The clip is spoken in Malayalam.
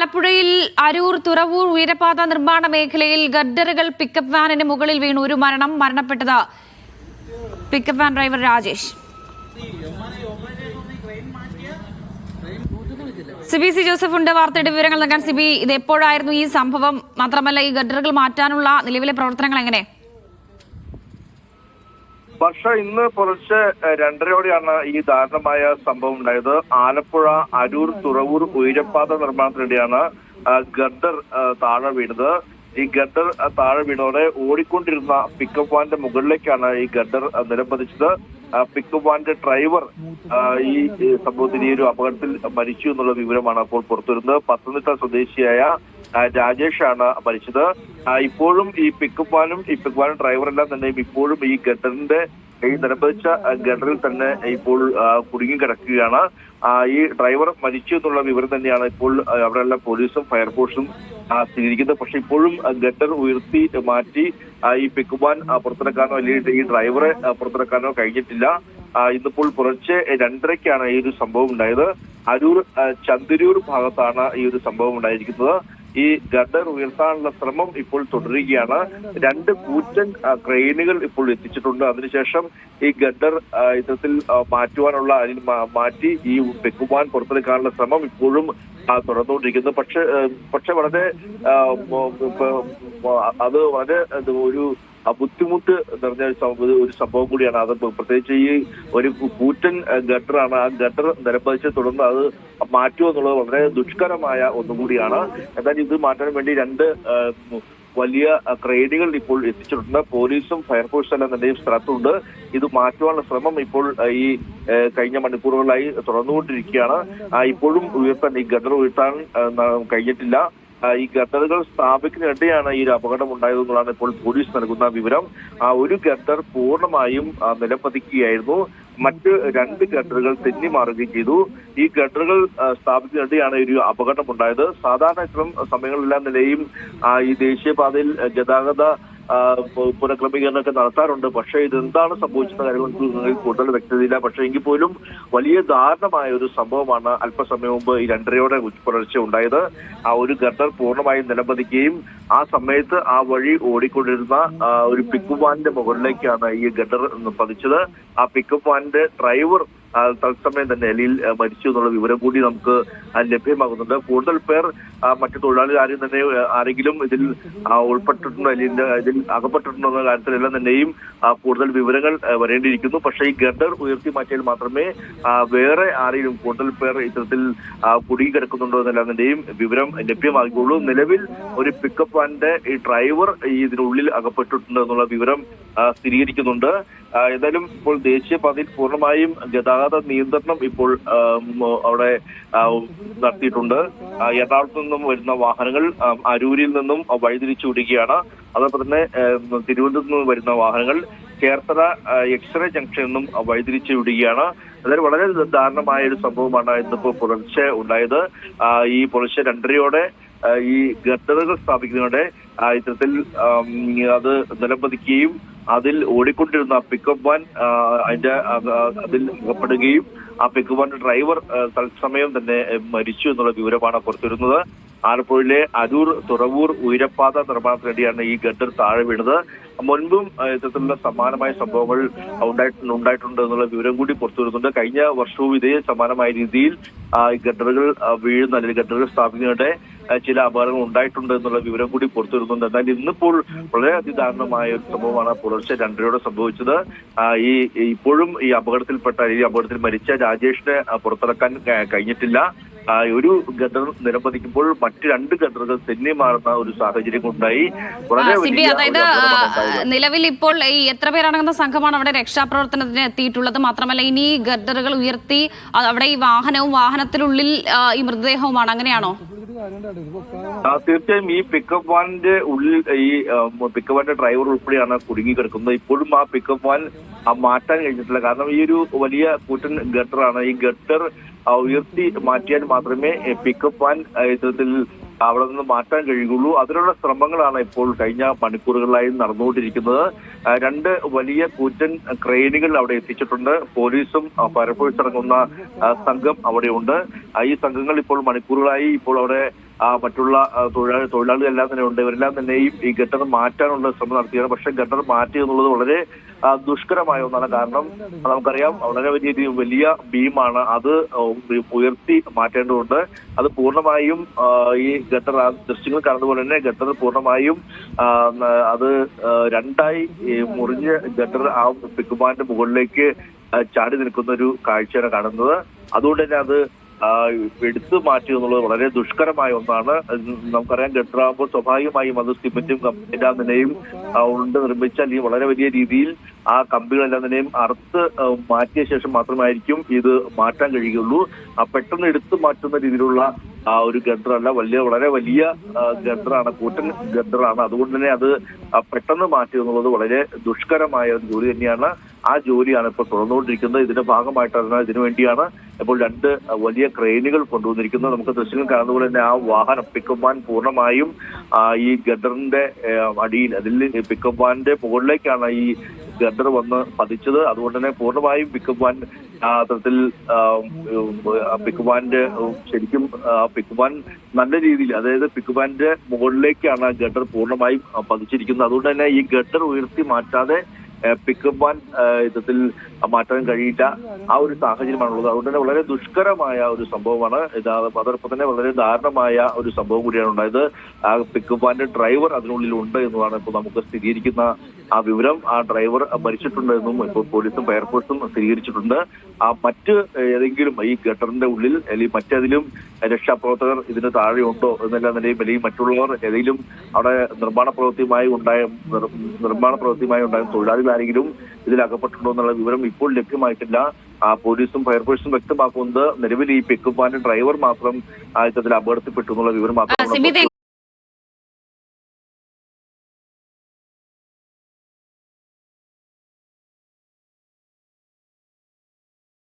ആലപ്പുഴയിൽ അരൂർ തുറവൂർ ഉയരപാത നിർമ്മാണ മേഖലയിൽ ഗഡ്ഡറുകൾ പിക്കപ്പ് വാനിന് മുകളിൽ വീണു ഒരു മരണം. മരണപ്പെട്ടത് pickup van driver Rajesh. Sibi C Joseph ഉണ്ട്. വാർത്തയുടെ വിവരങ്ങൾ നൽകാൻ സിബി ഇത് എപ്പോഴായിരുന്നു ഈ സംഭവം? മാത്രമല്ല ഈ ഗഡറുകൾ മാറ്റാനുള്ള നിലവിലെ പ്രവർത്തനങ്ങൾ എങ്ങനെ? വർഷ ഇന്ന് പുലർച്ചെ രണ്ടരയോടെയാണ് ഈ ദാരുണമായ സംഭവം ഉണ്ടായത്. ആലപ്പുഴ അരൂർ തുറവൂർ ഉയരപ്പാത നിർമ്മാണത്തിനിടെയാണ് ഗഡർ താഴെ വീണത്. ഈ ഗഡർ താഴെ വീണോടെ ഓടിക്കൊണ്ടിരുന്ന പിക്കപ്പ് വാന്റെ മുകളിലേക്കാണ് ഈ ഗഡർ നിലംപതിച്ചത് പിക്കപ്പ് വാന്റെ ഡ്രൈവർ ഈ സംഭവത്തിൽ ഈ ഒരു അപകടത്തിൽ മരിച്ചു എന്നുള്ള വിവരമാണ് അപ്പോൾ പുറത്തുവരുന്നത്. പത്തനംതിട്ട സ്വദേശിയായ രാജേഷാണ് മരിച്ചത്. ഇപ്പോഴും ഈ പിക്കപ്പ് ഈ പിക്കപ്പ് ഡ്രൈവറെല്ലാം തന്നെയും ഇപ്പോഴും ഈ ഗഡറിന്റെ ഈ നിലംപതിച്ച ഗഡറിൽ തന്നെ ഇപ്പോൾ കുടുങ്ങി കിടക്കുകയാണ്. ഈ ഡ്രൈവർ മരിച്ചു എന്നുള്ള വിവരം തന്നെയാണ് ഇപ്പോൾ അവിടെയുള്ള പോലീസും ഫയർഫോഴ്സും സ്ഥിരീകരിക്കുന്നത്. പക്ഷെ ഇപ്പോഴും ഗട്ടർ ഉയർത്തി മാറ്റി ഈ പിക്കുപാൻ പുറത്തിറക്കാനോ അല്ലെങ്കിൽ ഈ ഡ്രൈവറെ പുറത്തിറക്കാനോ കഴിഞ്ഞിട്ടില്ല. ഇന്നിപ്പോൾ പുലർച്ചെ രണ്ടരയ്ക്കാണ് ഈ ഒരു സംഭവം ഉണ്ടായത്. അരൂർ ചന്ദരൂർ ഭാഗത്താണ് ഈ ഒരു സംഭവം ഉണ്ടായിരിക്കുന്നത്. ഈ ഗഡർ ഉയർത്താനുള്ള ശ്രമം ഇപ്പോൾ തുടരുകയാണ്. രണ്ട് കൂറ്റൻ ക്രെയിനുകൾ ഇപ്പോൾ എത്തിച്ചിട്ടുണ്ട്. അതിനുശേഷം ഈ ഗഡർ ഇത്തരത്തിൽ മാറ്റുവാനുള്ള മാറ്റി ഈ പെക്കുവാൻ പുറത്തെടുക്കാനുള്ള ശ്രമം ഇപ്പോഴും ആ, തുടർന്നുകൊണ്ടിരിക്കുന്നു പക്ഷെ പക്ഷെ വളരെ അത് വളരെ ഒരു ബുദ്ധിമുട്ട് നിറഞ്ഞ ഒരു സംഭവം- കൂടിയാണ്. അത് പ്രത്യേകിച്ച് ഈ ഒരു കൂറ്റൻ ഗട്ടറാണ്. ആ ഗട്ടർ നിരപ്പതിച്ച് തുടർന്ന് അത് മാറ്റുക എന്നുള്ളത് വളരെ ദുഷ്കരമായ ഒന്നുകൂടിയാണ്. എന്നാൽ ഇത് മാറ്റാൻ വേണ്ടി രണ്ട് വലിയ അഹ്, ഇപ്പോൾ എത്തിച്ചിട്ടുണ്ട്. പോലീസും ഫയർഫോഴ്സും എല്ലാം തന്നെയും സ്ഥലത്തുണ്ട്. ഇത് മാറ്റുവാനുള്ള ശ്രമം ഇപ്പോൾ ഈ കഴിഞ്ഞ മണിക്കൂറുകളായി തുറന്നുകൊണ്ടിരിക്കുകയാണ് ഇപ്പോഴും ഉയർത്താൻ ഈ ഗദർ ഉയർത്താൻ കഴിഞ്ഞിട്ടില്ല. ഈ ഗദറുകൾ സ്ഥാപിക്കുന്നതിനിടെയാണ് ഈ ഒരു അപകടം ഉണ്ടായതെന്നുള്ളതാണ് ഇപ്പോൾ പോലീസ് നൽകുന്ന വിവരം. ആ ഒരു ഗദർ പൂർണമായും നിലംപതിക്കുകയായിരുന്നു. മറ്റ് രണ്ട് ഗട്ടറുകൾ തെന്നി മാറുകയും ചെയ്തു. ഈ ഗട്ടറുകൾ സ്ഥാപിച്ചതിനിടെയാണ് ഒരു അപകടം ഉണ്ടായത് സാധാരണ ഇത്തരം സമയങ്ങളിലെല്ലാം നിലയും ഈ ദേശീയപാതയിൽ ഗതാഗത പുനഃക്രമീകരണമൊക്കെ നടത്താറുണ്ട്. പക്ഷേ ഇത് എന്താണ് സംഭവിച്ചെന്ന കാര്യങ്ങൾ കൂടുതൽ വ്യക്തതയില്ല. പക്ഷേ എങ്കിൽ പോലും വലിയ ദാരുണമായ ഒരു സംഭവമാണ് അല്പസമയം മുമ്പ് ഈ രണ്ടരയോടെ പുലർച്ചെ ഉണ്ടായത്. ആ ഒരു ഗർഡർ പൂർണമായും നിലംപതിക്കുകയും ആ സമയത്ത് ആ വഴി ഓടിക്കൊണ്ടിരുന്ന ഒരു പിക്കപ്പ് വാനിന്റെ മുകളിലേക്കാണ് ഈ ഗർഡർ പതിച്ചത് ആ പിക്കപ്പ് വാനിന്റെ ഡ്രൈവർ തത്സമയം തന്നെ എലിയിൽ മരിച്ചു എന്നുള്ള വിവരം കൂടി നമുക്ക് ലഭ്യമാകുന്നുണ്ട്. കൂടുതൽ പേർ മറ്റു തൊഴിലാളികൾ ആരും തന്നെ ആരെങ്കിലും ഇതിൽ ഉൾപ്പെട്ടിട്ടുണ്ടോ അല്ലെങ്കിൽ ഇതിൽ അകപ്പെട്ടിട്ടുണ്ടോ എന്ന കാര്യത്തിലെല്ലാം തന്നെയും കൂടുതൽ വിവരങ്ങൾ വരേണ്ടിയിരിക്കുന്നു. പക്ഷേ ഈ ഗഡർ ഉയർത്തി മാറ്റിയാൽ മാത്രമേ വേറെ ആരെങ്കിലും കൂടുതൽ പേർ ഇത്തരത്തിൽ കുടുങ്ങി കിടക്കുന്നുണ്ടോ എന്നെല്ലാം വിവരം ലഭ്യമാകുകയുള്ളൂ നിലവിൽ ഒരു പിക്കപ്പ് വാന്റെ ഈ ഡ്രൈവർ ഈ ഇതിനുള്ളിൽ അകപ്പെട്ടിട്ടുണ്ട് എന്നുള്ള വിവരം സ്ഥിരീകരിക്കുന്നുണ്ട്. ഏതായാലും ഇപ്പോൾ ദേശീയപാതയിൽ പൂർണമായും ഗതാഗത നിയന്ത്രണം ഇപ്പോൾ അവിടെ നടത്തിയിട്ടുണ്ട്. എറണാകുളത്ത് നിന്നും വരുന്ന വാഹനങ്ങൾ അരൂരിൽ നിന്നും വഴിതിരിച്ചു വിടുകയാണ്. അതോടൊപ്പം തന്നെ തിരുവനന്തപുരത്ത് നിന്നും വരുന്ന വാഹനങ്ങൾ ചേർത്തല എക്സ്റേ ജംഗ്ഷനിൽ നിന്നും വഴിതിരിച്ചു വിടുകയാണ്. അതായത് വളരെ ദാരുണമായ ഒരു സംഭവമാണ് ഇന്നിപ്പോ പുലർച്ചെ ഉണ്ടായത്. ഈ പുലർച്ചെ രണ്ടരയോടെ ഈ ഗട്ടറുകൾ സ്ഥാപിക്കുന്നതോടെ ഇത്തരത്തിൽ അത് നിലംപതിക്കുകയും അതിൽ ഓടിക്കൊണ്ടിരുന്ന പിക്കപ്പ് വാൻ അതിന്റെ അതിൽ അകപ്പെടുകയും ആ പിക്കപ്പ് വാൻ ഡ്രൈവർ തത്സമയം തന്നെ മരിച്ചു എന്നുള്ള വിവരമാണ് പുറത്തുവരുന്നത്. ആലപ്പുഴയിലെ അരൂർ തുറവൂർ ഉയരപ്പാത നിർമ്മാണത്തിനിടെയാണ് ഈ ഗഡർ താഴെ വീണത്. മുൻപും ഇത്തരത്തിലുള്ള സമാനമായ സംഭവങ്ങൾ ഉണ്ടായിട്ടുണ്ട് എന്നുള്ള വിവരം കൂടി പുറത്തു വരുന്നുണ്ട്. കഴിഞ്ഞ വർഷവും ഇതേ സമാനമായ രീതിയിൽ ഗഡറുകൾ വീഴുന്ന അല്ലെങ്കിൽ ഗഡറുകൾ സ്ഥാപിക്കുന്നതിനിടെ ചില അപകടങ്ങൾ ഉണ്ടായിട്ടുണ്ട് എന്നുള്ള വിവരം കൂടി പുറത്തു വരുന്നുണ്ട്. എന്നാൽ ഇന്നിപ്പോൾ വളരെ അതിദാരുണമായ ഒരു സംഭവമാണ് പുലർച്ചെ രണ്ടരയോടെ സംഭവിച്ചത്. ഈ ഇപ്പോഴും ഈ അപകടത്തിൽപ്പെട്ട ഈ അപകടത്തിൽ മരിച്ച രാജേഷിനെ പുറത്തിറക്കാൻ കഴിഞ്ഞിട്ടില്ല. ഒരു ഗഡർ നിലംപതിക്കുമ്പോൾ മറ്റു രണ്ട് ഗഡറുകൾ തെന്നി മാറുന്ന ഒരു സാഹചര്യം ഉണ്ടായി. വളരെ അതായത്. നിലവിൽ ഇപ്പോൾ ഈ എത്ര പേരടങ്ങുന്ന സംഘമാണ് അവിടെ രക്ഷാപ്രവർത്തനത്തിന് എത്തിയിട്ടുള്ളത്? മാത്രമല്ല ഇനി ഗഡറുകൾ ഉയർത്തി അവിടെ ഈ വാഹനവും വാഹനത്തിനുള്ളിൽ ഈ മൃതദേഹവുമാണ്. അങ്ങനെയാണോ? തീർച്ചയായും ഈ പിക്കപ്പ് വാനിന്റെ ഉള്ളിൽ ഈ പിക്കപ്പ് വാന്റെ ഡ്രൈവർ ഉൾപ്പെടെയാണ് കുടുങ്ങി കിടക്കുന്നത്. ഇപ്പോഴും ആ പിക്കപ്പ് വാൻ ആ, മാറ്റാൻ കഴിഞ്ഞിട്ടില്ല. കാരണം ഈ ഒരു വലിയ കൂറ്റൻ ഗട്ടറാണ്. ഈ ഗട്ടർ ഉയർത്തി മാറ്റിയാൽ മാത്രമേ പിക്കപ്പ് വാൻ ഇത്തരത്തിൽ അവിടെ നിന്ന് മാറ്റാൻ കഴിയുകയുള്ളൂ. അതിനുള്ള ശ്രമങ്ങളാണ് ഇപ്പോൾ കഴിഞ്ഞ മണിക്കൂറുകളിലായി നടന്നുകൊണ്ടിരിക്കുന്നത്. രണ്ട് വലിയ കൂറ്റൻ ക്രെയിനുകൾ അവിടെ എത്തിച്ചിട്ടുണ്ട്. പോലീസും ഫയർഫോഴ്സ് അടങ്ങുന്ന സംഘം അവിടെയുണ്ട്. ഈ സംഘങ്ങൾ ഇപ്പോൾ മണിക്കൂറുകളായി ഇപ്പോൾ അവിടെ മറ്റുള്ള തൊഴിലാളി തൊഴിലാളികളെല്ലാം തന്നെ ഉണ്ട്. ഇവരെല്ലാം തന്നെയും ഈ ഗട്ടർ മാറ്റാനുള്ള ശ്രമം നടത്തിയാണ്. പക്ഷേ ഗട്ടർ മാറ്റുക എന്നുള്ളത് വളരെ ദുഷ്കരമായ ഒന്നാണ്. കാരണം നമുക്കറിയാം വളരെ വലിയ വലിയ ബീമാണ് അത് ഉയർത്തി മാറ്റേണ്ടതുണ്ട്. അത് പൂർണമായും ഈ ഗട്ടർ ദൃശ്യങ്ങൾ കാണുന്നതുപോലെ തന്നെ ഗട്ടർ പൂർണമായും അത് രണ്ടായി മുറിഞ്ഞ് ഗട്ടർ ആ പിക്കുമാന്റെ മുകളിലേക്ക് ചാടി നിൽക്കുന്ന ഒരു കാഴ്ചയാണ് കാണുന്നത്. അതുകൊണ്ട് തന്നെ അത് എടുത്തു മാറ്റി എന്നുള്ളത് വളരെ ദുഷ്കരമായ ഒന്നാണ്. നമുക്കറിയാം ഗട്ടറാകുമ്പോൾ സ്വാഭാവികമായും അത് സിമെന്റും എല്ലാം തന്നെയും ഉണ്ട് നിർമ്മിച്ച അല്ലെങ്കിൽ വളരെ വലിയ രീതിയിൽ ആ കമ്പികളെല്ലാം തന്നെയും അറുത്ത് മാറ്റിയ ശേഷം മാത്രമായിരിക്കും ഇത് മാറ്റാൻ കഴിയുള്ളൂ ആ പെട്ടെന്ന് എടുത്തു മാറ്റുന്ന രീതിയിലുള്ള ആ ഒരു ഗഡറല്ല വലിയ വളരെ വലിയ ഗഡറാണ് കൂറ്റൻ ഗഡറാണ് അതുകൊണ്ട് തന്നെ അത് പെട്ടെന്ന് മാറ്റുക എന്നുള്ളത് വളരെ ദുഷ്കരമായ ഒരു ജോലി തന്നെയാണ്. ആ ജോലിയാണ് ഇപ്പോൾ തുറന്നുകൊണ്ടിരിക്കുന്നത് ഇതിന്റെ ഭാഗമായിട്ടാണ് ഇതിനു ഇപ്പോൾ രണ്ട് വലിയ ക്രെയിനുകൾ കൊണ്ടുവന്നിരിക്കുന്നു നമുക്ക് ദൃശ്യങ്ങൾ കാണുന്നതുപോലെ തന്നെ ആ വാഹനം പിക്കപ്പ് വാൻ പൂർണമായും ഈ ഗഡറിന്റെ അടിയിൽ അതിൽ പിക്കപ്പ് വാനിന്റെ മുകളിലേക്കാണ് ഈ ഗഡർ വന്ന് പതിച്ചത്. അതുകൊണ്ട് തന്നെ പൂർണമായും പിക്കപ്പ് വാൻ ആ, അത്തരത്തിൽ വാന്റെ ശരിക്കും പിക്ക് നല്ല രീതിയിൽ അതായത് പിക്ക് മുകളിലേക്കാണ് ഗഡർ പൂർണമായും പതിച്ചിരിക്കുന്നത്. അതുകൊണ്ട് തന്നെ ഈ ഗഡർ ഉയർത്തി മാറ്റാതെ പിക്കപ്പ് ഇത്തരത്തിൽ മാറ്റാൻ കഴിയില്ല. ആ ഒരു സാഹചര്യമാണുള്ളത്. അതുകൊണ്ട് തന്നെ വളരെ ദുഷ്കരമായ ഒരു സംഭവമാണ്. ഇത് അതോടൊപ്പം തന്നെ വളരെ ദാരുണമായ ഒരു സംഭവം കൂടിയാണ് ഉണ്ടായത്. ആ പിക്കപ്പ് ഡ്രൈവർ അതിനുള്ളിൽ ഉണ്ട് എന്നതാണ് ഇപ്പോൾ നമുക്ക് സ്ഥിരീകരിക്കുന്ന ആ വിവരം. ആ ഡ്രൈവർ മരിച്ചിട്ടുണ്ട് എന്നും ഇപ്പോൾ പോലീസും ഫയർഫോഴ്സും സ്ഥിരീകരിച്ചിട്ടുണ്ട്. ആ മറ്റ് ഏതെങ്കിലും ഈ ഗട്ടറിന്റെ ഉള്ളിൽ അല്ലെങ്കിൽ മറ്റേതിലും രക്ഷാപ്രവർത്തകർ ഇതിന് താഴെ ഉണ്ടോ എന്നെല്ലാം നിലയും അല്ലെങ്കിൽ മറ്റുള്ളവർ ഏതെങ്കിലും അവിടെ നിർമ്മാണ പ്രവൃത്തിയുമായി ഉണ്ടായ നിർമ്മാണ പ്രവൃത്തിയുമായി ഉണ്ടായ തൊഴിലാളികൾ ആരെങ്കിലും ഇതിൽ അകപ്പെട്ടിട്ടുണ്ടോ എന്നുള്ള വിവരം ഇപ്പോൾ ലഭ്യമായിട്ടില്ല. ആ പോലീസും ഫയർഫോഴ്സും വ്യക്തമാക്കുന്നത് നിലവിൽ ഈ പെക്കുപാന്റെ ഡ്രൈവർ മാത്രം ഇത്തരത്തിൽ അപകടത്തിൽപ്പെട്ടു എന്നുള്ള വിവരം മാത്രം മാത്രമാണ്